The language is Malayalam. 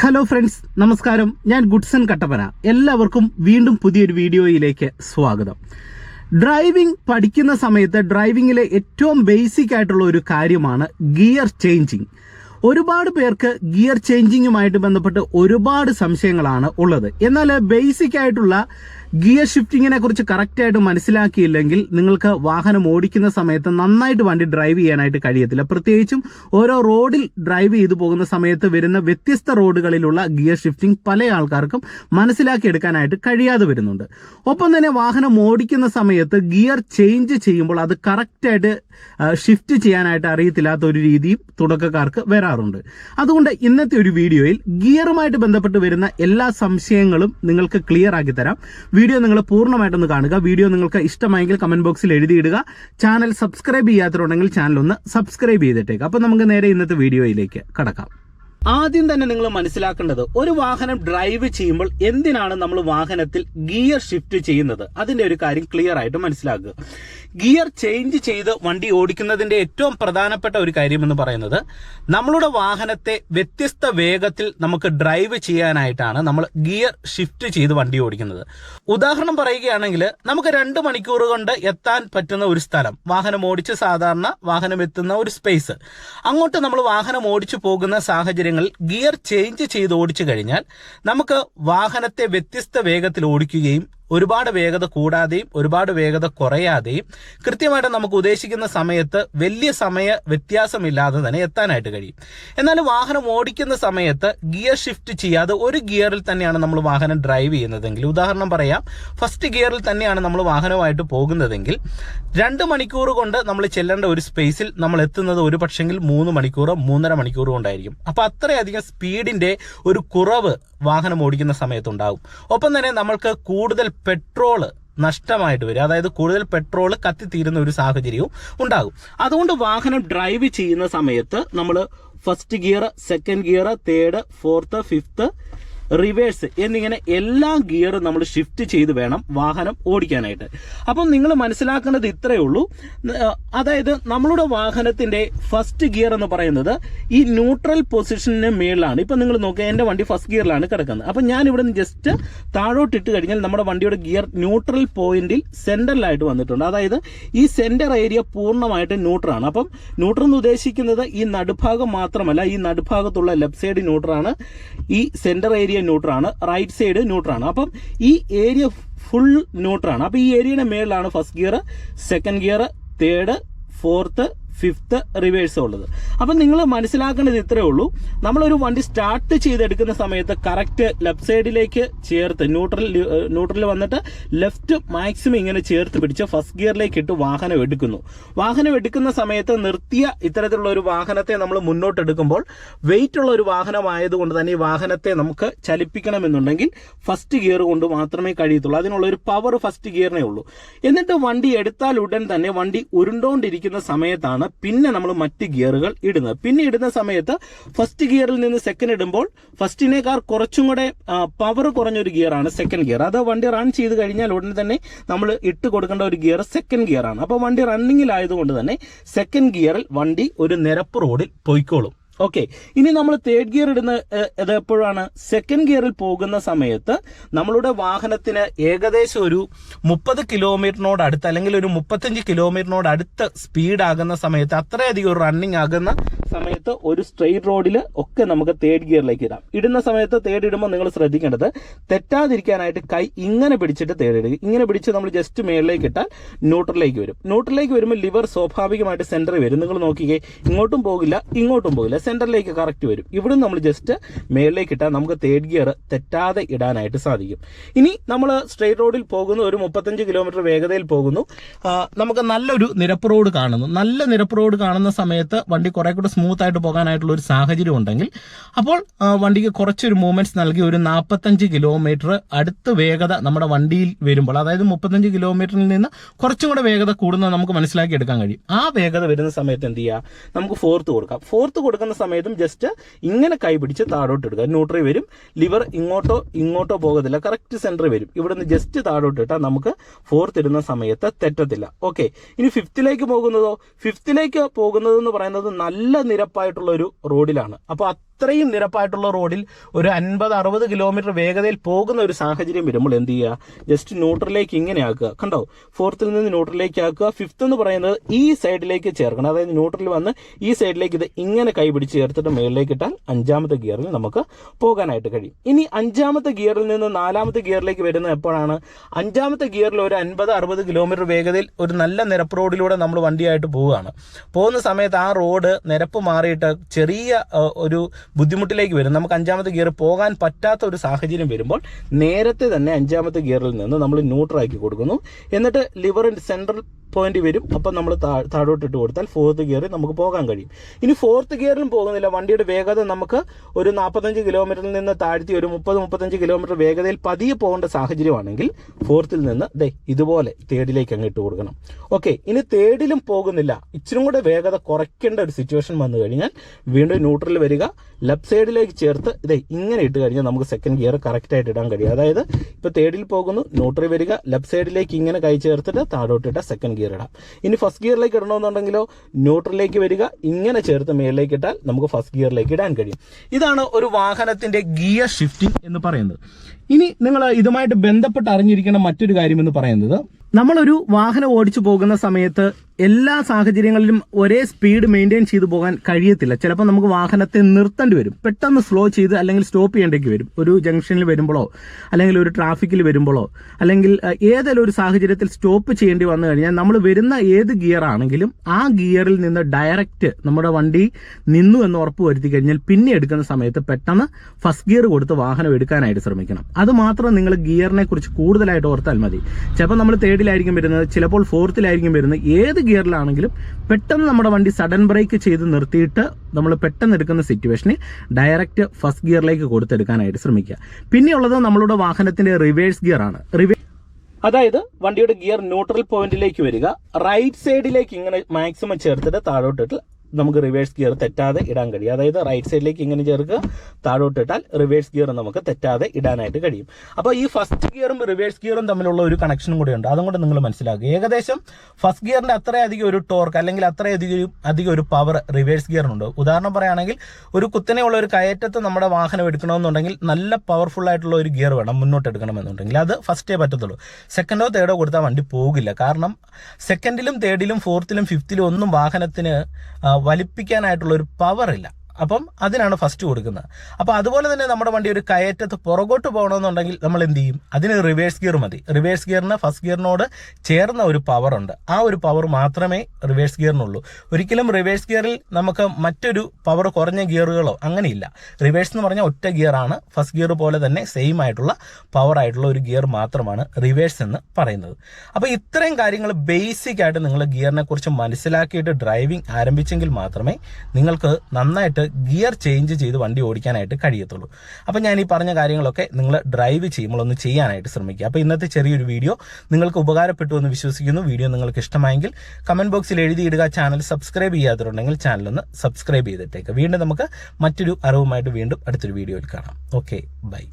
ഹലോ ഫ്രണ്ട്സ് നമസ്കാരം. ഞാൻ ഗുഡ്സൺ കട്ടപ്പന. എല്ലാവർക്കും വീണ്ടും പുതിയൊരു വീഡിയോയിലേക്ക് സ്വാഗതം. ഡ്രൈവിംഗ് പഠിക്കുന്ന സമയത്ത് ഡ്രൈവിംഗിലെ ഏറ്റവും ബേസിക് ആയിട്ടുള്ള ഒരു കാര്യമാണ് ഗിയർ ചേഞ്ചിങ് ഒരുപാട് പേർക്ക് ഗിയർ ചേഞ്ചിങ്ങുമായിട്ട് ബന്ധപ്പെട്ട് ഒരുപാട് സംശയങ്ങളാണ് ഉള്ളത്. എന്നാൽ ബേസിക് ആയിട്ടുള്ള ഗിയർ ഷിഫ്റ്റിങ്ങിനെ കുറിച്ച് കറക്റ്റായിട്ട് മനസ്സിലാക്കിയില്ലെങ്കിൽ നിങ്ങൾക്ക് വാഹനം ഓടിക്കുന്ന സമയത്ത് നന്നായിട്ട് വണ്ടി ഡ്രൈവ് ചെയ്യാനായിട്ട് കഴിയത്തില്ല. പ്രത്യേകിച്ചും ഓരോ റോഡിൽ ഡ്രൈവ് ചെയ്തു പോകുന്ന സമയത്ത് വരുന്ന വ്യത്യസ്ത റോഡുകളിലുള്ള ഗിയർ ഷിഫ്റ്റിംഗ് പല ആൾക്കാർക്കും മനസ്സിലാക്കിയെടുക്കാനായിട്ട് കഴിയാതെ വരുന്നുണ്ട്. ഒപ്പം തന്നെ വാഹനം ഓടിക്കുന്ന സമയത്ത് ഗിയർ ചേഞ്ച് ചെയ്യുമ്പോൾ അത് കറക്റ്റായിട്ട് ഷിഫ്റ്റ് ചെയ്യാനായിട്ട് അറിയത്തില്ലാത്ത ഒരു രീതിയും തുടക്കക്കാർക്ക് വരാറുണ്ട് അതുകൊണ്ട് ഇന്നത്തെ ഒരു വീഡിയോയിൽ ഗിയറുമായിട്ട് ബന്ധപ്പെട്ട് വരുന്ന എല്ലാ സംശയങ്ങളും നിങ്ങൾക്ക് ക്ലിയർ ആക്കി തരാം. വീഡിയോ നിങ്ങൾ പൂർണമായിട്ടൊന്ന് കാണുക. വീഡിയോ നിങ്ങൾക്ക് ഇഷ്ടമായെങ്കിൽ കമന്റ് ബോക്സിൽ എഴുതിയിടുക. ചാനൽ സബ്സ്ക്രൈബ് ചെയ്യാത്തതുണ്ടെങ്കിൽ ചാനൽ ഒന്ന് സബ്സ്ക്രൈബ് ചെയ്തിട്ടേക്ക്. അപ്പോൾ നമുക്ക് നേരെ ഇന്നത്തെ വീഡിയോയിലേക്ക് കടക്കാം. ആദ്യം തന്നെ നിങ്ങൾ മനസ്സിലാക്കേണ്ടത് ഒരു വാഹനം ഡ്രൈവ് ചെയ്യുമ്പോൾ എന്തിനാണ് നമ്മൾ വാഹനത്തിൽ ഗിയർ ഷിഫ്റ്റ് ചെയ്യുന്നത്? അതിന്റെ ഒരു കാര്യം ക്ലിയർ ആയിട്ട് മനസ്സിലാക്കുക. ഗിയർ ചേഞ്ച് ചെയ്ത് വണ്ടി ഓടിക്കുന്നതിന്റെ ഏറ്റവും പ്രധാനപ്പെട്ട ഒരു കാര്യം എന്ന് പറയുന്നത് നമ്മളുടെ വാഹനത്തെ വ്യത്യസ്ത വേഗത്തിൽ നമുക്ക് ഡ്രൈവ് ചെയ്യാനായിട്ടാണ് നമ്മൾ ഗിയർ ഷിഫ്റ്റ് ചെയ്ത് വണ്ടി ഓടിക്കുന്നത്. ഉദാഹരണം പറയുകയാണെങ്കിൽ നമുക്ക് രണ്ട് മണിക്കൂർ കൊണ്ട് എത്താൻ പറ്റുന്ന ഒരു സ്ഥലം. വാഹനം ഓടിച്ച് സാധാരണ വാഹനം എത്തുന്ന ഒരു സ്പേസ് അങ്ങോട്ട് നമ്മൾ വാഹനം ഓടിച്ചു പോകുന്ന സാഹചര്യങ്ങളിൽ ഗിയർ ചേഞ്ച് ചെയ്ത് ഓടിച്ചു കഴിഞ്ഞാൽ നമുക്ക് വാഹനത്തെ വ്യത്യസ്ത വേഗത്തിൽ ഓടിക്കുകയും ഒരുപാട് വേഗത കൂടാതെയും ഒരുപാട് വേഗത കുറയാതെയും കൃത്യമായിട്ട് നമുക്ക് ഉദ്ദേശിക്കുന്ന സമയത്ത് വലിയ സമയ വ്യത്യാസമില്ലാതെ തന്നെ എത്താനായിട്ട് കഴിയും. എന്നാൽ വാഹനം ഓടിക്കുന്ന സമയത്ത് ഗിയർ ഷിഫ്റ്റ് ചെയ്യാതെ ഒരു ഗിയറിൽ തന്നെയാണ് നമ്മൾ വാഹനം ഡ്രൈവ് ചെയ്യുന്നതെങ്കിൽ. ഉദാഹരണം പറയാം ഫസ്റ്റ് ഗിയറിൽ തന്നെയാണ് നമ്മൾ വാഹനമായിട്ട് പോകുന്നതെങ്കിൽ രണ്ട് മണിക്കൂർ കൊണ്ട് നമ്മൾ ചെല്ലേണ്ട ഒരു സ്പേസിൽ നമ്മൾ എത്തുന്നത് ഒരു പക്ഷെങ്കിൽ മൂന്ന് മണിക്കൂറോ മൂന്നര മണിക്കൂറോ ഉണ്ടായിരിക്കും അപ്പോൾ അത്രയധികം സ്പീഡിന്റെ ഒരു കുറവ് വാഹനം ഓടിക്കുന്ന സമയത്തുണ്ടാകും ഒപ്പം തന്നെ നമ്മൾക്ക് കൂടുതൽ പെട്രോൾ നഷ്ടമായിട്ട് വരും. അതായത് കൂടുതൽ പെട്രോൾ കത്തിത്തീരുന്ന ഒരു സാഹചര്യവും ഉണ്ടാകും. അതുകൊണ്ട് വാഹനം ഡ്രൈവ് ചെയ്യുന്ന സമയത്ത് നമ്മൾ first gear second gear third fourth fifth reverse എന്നിങ്ങനെ എല്ലാ ഗിയറും നമ്മൾ ഷിഫ്റ്റ് ചെയ്ത് വേണം വാഹനം ഓടിക്കാനായിട്ട്. അപ്പം നിങ്ങൾ മനസ്സിലാക്കേണ്ടത് ഇത്രയേ ഉള്ളൂ. അതായത് നമ്മളുടെ വാഹനത്തിന്റെ ഫസ്റ്റ് ഗിയർ എന്ന് പറയുന്നത് ഈ ന്യൂട്രൽ പൊസിഷന് മേളിലാണ്. ഇപ്പം നിങ്ങൾ നോക്കുക എന്റെ വണ്ടി ഫസ്റ്റ് ഗിയറിലാണ് കിടക്കുന്നത്. അപ്പം ഞാൻ ഇവിടെ നിന്ന് ജസ്റ്റ് താഴോട്ട് ഇട്ട് കഴിഞ്ഞാൽ നമ്മുടെ വണ്ടിയുടെ ഗിയർ ന്യൂട്രൽ പോയിന്റിൽ സെന്ററിലായിട്ട് വന്നിട്ടുണ്ട്. അതായത് ഈ സെന്റർ ഏരിയ പൂർണമായിട്ട് ന്യൂട്രാണ് അപ്പം ന്യൂട്രൽ എന്ന് ഉദ്ദേശിക്കുന്നത് ഈ നടുഭാഗം മാത്രമല്ല ഈ നടുഭാഗത്തുള്ള ലെഫ്റ്റ് സൈഡ് ന്യൂട്രാണ് ഈ സെന്റർ ഏരിയ ന്യൂട്രാണ് റൈറ്റ് സൈഡ് ന്യൂട്രാണ് അപ്പം ഈ ഏരിയ ഫുൾ ന്യൂട്രാണ് അപ്പം ഈ ഏരിയയുടെ മേളിലാണ് first gear second gear third fourth fifth reverse ഉള്ളത്. അപ്പം നിങ്ങൾ മനസ്സിലാക്കേണ്ടത് ഇത്രയേ ഉള്ളൂ. നമ്മളൊരു വണ്ടി സ്റ്റാർട്ട് ചെയ്തെടുക്കുന്ന സമയത്ത് കറക്റ്റ് ലെഫ്റ്റ് സൈഡിലേക്ക് ചേർത്ത് ന്യൂട്രൽ ന്യൂട്രലിൽ വന്നിട്ട് ലെഫ്റ്റ് മാക്സിമം ഇങ്ങനെ ചേർത്ത് പിടിച്ച് ഫസ്റ്റ് ഗിയറിലേക്ക് ഇട്ട് വാഹനം എടുക്കുന്നു. വാഹനം എടുക്കുന്ന സമയത്ത് നിർത്തിയ ഇത്തരത്തിലുള്ള ഒരു വാഹനത്തെ നമ്മൾ മുന്നോട്ട് എടുക്കുമ്പോൾ വെയിറ്റ് ഉള്ള ഒരു വാഹനമായതുകൊണ്ട് തന്നെ ഈ വാഹനത്തെ നമുക്ക് ചലിപ്പിക്കണമെന്നുണ്ടെങ്കിൽ ഫസ്റ്റ് ഗിയർ കൊണ്ട് മാത്രമേ കഴിയത്തുള്ളൂ. അതിനുള്ള ഒരു പവർ ഫസ്റ്റ് ഗിയറിനേ ഉള്ളൂ. എന്നിട്ട് വണ്ടി എടുത്താൽ ഉടൻ തന്നെ വണ്ടി ഉരുണ്ടോണ്ടിരിക്കുന്ന സമയത്താണ് പിന്നെ നമ്മൾ മറ്റ് ഗിയറുകൾ ഇടുന്നത്. പിന്നെ ഇടുന്ന സമയത്ത് ഫസ്റ്റ് ഗിയറിൽ നിന്ന് സെക്കൻഡ് ഇടുമ്പോൾ ഫസ്റ്റിനേക്കാൾ കുറച്ചും കൂടെ പവർ കുറഞ്ഞൊരു ഗിയറാണ് സെക്കൻഡ് ഗിയർ. അത് വണ്ടി റൺ ചെയ്ത് കഴിഞ്ഞാൽ ഉടനെ തന്നെ നമ്മൾ ഇട്ട് കൊടുക്കേണ്ട ഒരു ഗിയർ സെക്കൻഡ് ഗിയറാണ്. അപ്പോൾ വണ്ടി റണ്ണിങ്ങിലായതുകൊണ്ട് തന്നെ സെക്കൻഡ് ഗിയറിൽ വണ്ടി ഒരു നിരപ്പ് റോഡിൽ പൊയ്ക്കോളും. ഓക്കെ ഇനി നമ്മൾ തേർഡ് ഗിയർ ഇടുന്ന എപ്പോഴാണ്? സെക്കൻഡ് ഗിയറിൽ പോകുന്ന സമയത്ത് നമ്മളുടെ വാഹനത്തിന് ഏകദേശം ഒരു മുപ്പത് കിലോമീറ്ററിനോട് അടുത്ത് അല്ലെങ്കിൽ ഒരു മുപ്പത്തഞ്ച് കിലോമീറ്ററിനോട് അടുത്ത് സ്പീഡ് ആകുന്ന സമയത്ത് അത്രയധികം റണ്ണിങ് ആകുന്ന സമയത്ത് ഒരു സ്ട്രെയിറ്റ് റോഡിൽ ഒക്കെ നമുക്ക് തേർഡ് ഗിയറിലേക്ക് ഇടാം. ഇടുന്ന സമയത്ത് തേർഡ് ഇടുമ്പോൾ നിങ്ങൾ ശ്രദ്ധിക്കേണ്ടത് തെറ്റാതിരിക്കാനായിട്ട് കൈ ഇങ്ങനെ പിടിച്ചിട്ട് തേർഡ് ഇടുക. ഇങ്ങനെ പിടിച്ച് നമ്മൾ ജസ്റ്റ് മേളിലേക്ക് ഇട്ടാൽ ന്യൂട്രലിലേക്ക് വരും. ന്യൂട്രലിലേക്ക് വരുമ്പോൾ ലിവർ സ്വാഭാവികമായിട്ട് സെന്ററിൽ വരും. നിങ്ങൾ നോക്കിക്കേ ഇങ്ങോട്ടും പോകില്ല ഇങ്ങോട്ടും പോകില്ല. സെന്ററിലേക്ക് കറക്റ്റ് വരും. ഇവിടെ നമ്മൾ ജസ്റ്റ് മേളിലേക്ക് ഇട്ടാൽ നമുക്ക് തേർഡ് ഗിയർ തെറ്റാതെ ഇടാനായിട്ട് സാധിക്കും. ഇനി നമ്മൾ സ്ട്രെയിറ്റ് റോഡിൽ പോകുന്നു ഒരു മുപ്പത്തഞ്ച് കിലോമീറ്റർ വേഗതയിൽ പോകുന്നു. നമുക്ക് നല്ലൊരു നിരപ്പ് റോഡ് കാണുന്നു. നല്ല നിരപ്പ് റോഡ് കാണുന്ന സമയത്ത് വണ്ടി കുറെ കൂടെ സ്മൂത്ത് ആയിട്ട് പോകാനായിട്ടുള്ള ഒരു സാഹചര്യം ഉണ്ടെങ്കിൽ അപ്പോൾ വണ്ടിക്ക് കുറച്ചൊരു മൂവ്മെന്റ്സ് നൽകി ഒരു നാൽപ്പത്തഞ്ച് കിലോമീറ്റർ അടുത്ത വേഗത നമ്മുടെ വണ്ടിയിൽ വരുമ്പോൾ അതായത് മുപ്പത്തഞ്ച് കിലോമീറ്ററിൽ നിന്ന് കുറച്ചും കൂടെ വേഗത കൂടുന്നത് നമുക്ക് മനസ്സിലാക്കി എടുക്കാൻ കഴിയും. ആ വേഗത വരുന്ന സമയത്ത് എന്ത് ചെയ്യുക നമുക്ക് ഫോർത്ത് കൊടുക്കാം. ഫോർത്ത് കൊടുക്കുന്ന സമയത്തും ജസ്റ്റ് ഇങ്ങനെ കൈ പിടിച്ച് താഴോട്ട് എടുക്കുക ന്യൂട്രി വരും. ലിവർ ഇങ്ങോട്ടോ ഇങ്ങോട്ടോ പോകത്തില്ല. കറക്റ്റ് സെന്ററിൽ വരും. ഇവിടെ നിന്ന് ജസ്റ്റ് താഴോട്ട് ഇട്ടാൽ നമുക്ക് ഫോർത്ത് ഇടുന്ന സമയത്ത് തെറ്റത്തില്ല. ഓക്കെ ഇനി ഫിഫ്ത്തിലേക്ക് പോകുന്നതോ? ഫിഫ്ത്തിലേക്ക് പോകുന്നതെന്ന് പറയുന്നത് നല്ല നിരപ്പായിട്ടുള്ള ഒരു റോഡിലാണ് അപ്പോൾ ഇത്രയും നിരപ്പായിട്ടുള്ള റോഡിൽ ഒരു അൻപത് അറുപത് കിലോമീറ്റർ വേഗതയിൽ പോകുന്ന ഒരു സാഹചര്യം വരുമ്പോൾ എന്ത് ചെയ്യുക? ജസ്റ്റ് ന്യൂട്രലിലേക്ക് ഇങ്ങനെ ആക്കുക. കണ്ടോ? ഫോർത്തിൽ നിന്ന് ന്യൂട്രലിലേക്ക് ആക്കുക. ഫിഫ്ത്ത് എന്ന് പറയുന്നത് ഈ സൈഡിലേക്ക് ചേർക്കണം. അതായത് ന്യൂട്രലിൽ വന്ന് ഈ സൈഡിലേക്ക് ഇത് ഇങ്ങനെ കൈ പിടിച്ച് ചേർത്തിട്ട് മേളിലേക്ക് ഇട്ടാൽ അഞ്ചാമത്തെ ഗിയറിൽ നമുക്ക് പോകാനായിട്ട് കഴിയും. ഇനി അഞ്ചാമത്തെ ഗിയറിൽ നിന്ന് നാലാമത്തെ ഗിയറിലേക്ക് വരുന്ന എപ്പോഴാണ്? അഞ്ചാമത്തെ ഗിയറിൽ ഒരു അൻപത് അറുപത് കിലോമീറ്റർ വേഗതയിൽ ഒരു നല്ല നിരപ്പ് റോഡിലൂടെ നമ്മൾ വണ്ടിയായിട്ട് പോവുകയാണ്. പോകുന്ന സമയത്ത് ആ റോഡ് നിരപ്പ് മാറിയിട്ട് ചെറിയ ഒരു ബുദ്ധിമുട്ടിലേക്ക് വരും. നമുക്ക് അഞ്ചാമത്തെ ഗിയർ പോകാൻ പറ്റാത്ത ഒരു സാഹചര്യം വരുമ്പോൾ നേരത്തെ തന്നെ അഞ്ചാമത്തെ ഗിയറിൽ നിന്ന് നമ്മൾ ന്യൂട്രാക്കി കൊടുക്കുന്നു. എന്നിട്ട് ലിവറിന്റെ സെൻട്രൽ പോയിന്റ് വരും. അപ്പം നമ്മൾ താഴോട്ട് ഇട്ട് കൊടുത്താൽ ഫോർത്ത് ഗിയറിൽ നമുക്ക് പോകാൻ കഴിയും. ഇനി ഫോർത്ത് ഗിയറിലും പോകുന്നില്ല. വണ്ടിയുടെ വേഗത നമുക്ക് ഒരു നാൽപ്പത്തഞ്ച് കിലോമീറ്ററിൽ നിന്ന് താഴ്ത്തി ഒരു മുപ്പത് മുപ്പത്തഞ്ച് കിലോമീറ്റർ വേഗതയിൽ പതിയെ പോകേണ്ട സാഹചര്യമാണെങ്കിൽ ഫോർത്തിൽ നിന്ന് ദേ ഇതുപോലെ തേർഡിലേക്ക് അങ്ങ് ഇട്ട് കൊടുക്കണം. ഓക്കെ ഇനി തേർഡിലും പോകുന്നില്ല. ഇച്ചിരും കൂടെ വേഗത കുറയ്ക്കേണ്ട ഒരു സിറ്റുവേഷൻ വന്നു കഴിഞ്ഞാൽ വീണ്ടും ന്യൂട്രൽ വരിക. ലെഫ്റ്റ് സൈഡിലേക്ക് ചേർത്ത് ഇതേ ഇങ്ങനെ ഇട്ട് കഴിഞ്ഞാൽ നമുക്ക് സെക്കൻഡ് ഗിയർ കറക്റ്റായിട്ട് ഇടാൻ കഴിയും. അതായത് ഇപ്പോൾ തേർഡിൽ പോകുന്നു ന്യൂട്രൽ വരിക ലെഫ്റ്റ് സൈഡിലേക്ക് ഇങ്ങനെ കൈ ചേർത്തിട്ട് താഴോട്ടിട്ട സെക്കൻഡ് ഗിയർ ഇടാം. ഇനി ഫസ്റ്റ് ഗിയറിലേക്ക് ഇടണമെന്നുണ്ടെങ്കിലോ ന്യൂട്രലിലേക്ക് വരിക ഇങ്ങനെ ചേർത്ത് മേളിലേക്ക് ഇട്ടാൽ നമുക്ക് ഫസ്റ്റ് ഗിയറിലേക്ക് ഇടാൻ കഴിയും. ഇതാണ് ഒരു വാഹനത്തിന്റെ ഗിയർ ഷിഫ്റ്റിംഗ് എന്ന് പറയുന്നത്. ഇനി നിങ്ങൾ ഇതുമായിട്ട് ബന്ധപ്പെട്ട് അറിഞ്ഞിരിക്കുന്ന മറ്റൊരു കാര്യം എന്ന് പറയുന്നത് നമ്മളൊരു വാഹനം ഓടിച്ചു പോകുന്ന സമയത്ത് എല്ലാ സാഹചര്യങ്ങളിലും ഒരേ സ്പീഡ് മെയിന്റെയിൻ ചെയ്തു പോകാൻ കഴിയത്തില്ല. ചിലപ്പോൾ നമുക്ക് വാഹനത്തെ നിർത്തേണ്ടി വരും. പെട്ടെന്ന് സ്ലോ ചെയ്ത് അല്ലെങ്കിൽ സ്റ്റോപ്പ് ചെയ്യേണ്ടി വരും. ഒരു ജംഗ്ഷനിൽ വരുമ്പോഴോ അല്ലെങ്കിൽ ഒരു ട്രാഫിക്കിൽ വരുമ്പോഴോ അല്ലെങ്കിൽ ഏതെങ്കിലും ഒരു സാഹചര്യത്തിൽ സ്റ്റോപ്പ് ചെയ്യേണ്ടി വന്നു കഴിഞ്ഞാൽ നമ്മൾ വരുന്ന ഏത് ഗിയർ ആണെങ്കിലും ആ ഗിയറിൽ നിന്ന് ഡയറക്റ്റ് നമ്മുടെ വണ്ടി നിന്നു എന്ന് ഉറപ്പ് വരുത്തി കഴിഞ്ഞാൽ പിന്നെ എടുക്കുന്ന സമയത്ത് പെട്ടെന്ന് ഫസ്റ്റ് ഗിയർ കൊടുത്ത് വാഹനം എടുക്കാനായിട്ട് ശ്രമിക്കണം. അത് മാത്രം നിങ്ങൾ ഗിയറിനെ കുറിച്ച് കൂടുതലായിട്ട് ഓർത്താൽ മതി. ചിലപ്പോൾ നമ്മൾ തേർഡിലായിരിക്കും വരുന്നത് ചിലപ്പോൾ ഫോർത്തിലായിരിക്കും വരുന്നത്. ഏത് ഗിയറിലാണെങ്കിലും പെട്ടെന്ന് നമ്മുടെ വണ്ടി സഡൻ ബ്രേക്ക് ചെയ്ത് നിർത്തിയിട്ട് നമ്മൾ പെട്ടെന്ന് എടുക്കുന്ന സിറ്റുവേഷന് ഡയറക്റ്റ് ഫസ്റ്റ് ഗിയറിലേക്ക് കൊടുത്തെടുക്കാനായിട്ട് ശ്രമിക്കുക. പിന്നെയുള്ളത് നമ്മളുടെ വാഹനത്തിന്റെ റിവേഴ്സ് ഗിയർ ആണ് അതായത് വണ്ടിയുടെ ഗിയർ ന്യൂട്രൽ പോയിന്റിലേക്ക് വരിക. റൈറ്റ് സൈഡിലേക്ക് ഇങ്ങനെ മാക്സിമം ചേർത്തിട്ട് താഴോട്ടിട്ട് നമുക്ക് റിവേഴ്സ് ഗിയർ തെറ്റാതെ ഇടാൻ കഴിയും. അതായത് റൈറ്റ് സൈഡിലേക്ക് ഇങ്ങനെ ചേർക്കുക താഴോട്ടിട്ടാൽ റിവേഴ്സ് ഗിയർ നമുക്ക് തെറ്റാതെ ഇടാനായിട്ട് കഴിയും. അപ്പോൾ ഈ ഫസ്റ്റ് ഗിയറും റിവേഴ്സ് ഗിയറും തമ്മിലുള്ള ഒരു കണക്ഷനും കൂടെ ഉണ്ട് അതും കൂടെ നിങ്ങൾ മനസ്സിലാക്കുക. ഏകദേശം ഫസ്റ്റ് ഗിയറിന്റെ അത്രയധികം ഒരു ടോർക്ക് അല്ലെങ്കിൽ അത്രയധികം അധികം ഒരു പവർ റിവേഴ്സ് ഗിയറിനുണ്ട് ഉദാഹരണം പറയുകയാണെങ്കിൽ ഒരു കുത്തനെയുള്ള ഒരു കയറ്റത്ത് നമ്മുടെ വാഹനം എടുക്കണമെന്നുണ്ടെങ്കിൽ നല്ല പവർഫുൾ ആയിട്ടുള്ള ഒരു ഗിയർ വേണം മുന്നോട്ട് എടുക്കണമെന്നുണ്ടെങ്കിൽ. അത് ഫസ്റ്റേ പറ്റത്തുള്ളൂ. സെക്കൻഡോ തേർഡോ കൊടുത്താൽ വണ്ടി പോകില്ല. കാരണം സെക്കൻഡിലും തേർഡിലും ഫോർത്തിലും ഫിഫ്ത്തിലും ഒന്നും വാഹനത്തിന് വലിപ്പിക്കാനായിട്ടുള്ള ഒരു പവർ ഇല്ല. അപ്പം അതിനാണ് ഫസ്റ്റ് കൊടുക്കുന്നത്. അപ്പോൾ അതുപോലെ തന്നെ നമ്മുടെ വണ്ടി ഒരു കയറ്റത്ത് പുറകോട്ട് പോകണമെന്നുണ്ടെങ്കിൽ നമ്മൾ എന്ത് ചെയ്യും? അതിന് റിവേഴ്സ് ഗിയർ മതി. റിവേഴ്സ് ഗിയറിന് ഫസ്റ്റ് ഗിയറിനോട് ചേർന്ന ഒരു പവർ ഉണ്ട്. ആ ഒരു പവർ മാത്രമേ റിവേഴ്സ് ഗിയറിനുള്ളൂ ഒരിക്കലും റിവേഴ്സ് ഗിയറിൽ നമുക്ക് മറ്റൊരു പവർ കുറഞ്ഞ ഗിയറുകളോ അങ്ങനെയില്ല. റിവേഴ്സ് എന്ന് പറഞ്ഞാൽ ഒറ്റ ഗിയറാണ് ഫസ്റ്റ് ഗിയർ പോലെ തന്നെ സെയിം ആയിട്ടുള്ള പവർ ആയിട്ടുള്ള ഒരു ഗിയർ മാത്രമാണ് റിവേഴ്സ് എന്ന് പറയുന്നത്. അപ്പോൾ ഇത്രയും കാര്യങ്ങൾ ബേസിക് ആയിട്ട് നിങ്ങൾ ഗിയറിനെ കുറിച്ച് മനസ്സിലാക്കിയിട്ട് ഡ്രൈവിംഗ് ആരംഭിച്ചെങ്കിൽ മാത്രമേ നിങ്ങൾക്ക് നന്നായിട്ട് ഗിയർ ചേഞ്ച് ചെയ്ത് വണ്ടി ഓടിക്കാനായിട്ട് കഴിയത്തുള്ളൂ. അപ്പോൾ ഞാൻ ഈ പറഞ്ഞ കാര്യങ്ങളൊക്കെ നിങ്ങൾ ഡ്രൈവ് ചെയ്യുമ്പോൾ ഒന്ന് ചെയ്യാനായിട്ട് ശ്രമിക്കുക. അപ്പോൾ ഇന്നത്തെ ചെറിയൊരു വീഡിയോ നിങ്ങൾക്ക് ഉപകാരപ്പെട്ടു എന്ന് വിശ്വസിക്കുന്നു. വീഡിയോ നിങ്ങൾക്ക് ഇഷ്ടമായെങ്കിൽ കമന്റ് ബോക്സിൽ എഴുതിയിടുക ചാനൽ സബ്സ്ക്രൈബ് ചെയ്യാത്തവരുണ്ടെങ്കിൽ ചാനൽ ഒന്ന് സബ്സ്ക്രൈബ് ചെയ്തിട്ടേക്ക്. വീണ്ടും നമുക്ക് മറ്റൊരു അറിവുമായിട്ട് വീണ്ടും അടുത്തൊരു വീഡിയോയിൽ കാണാം. Okay bye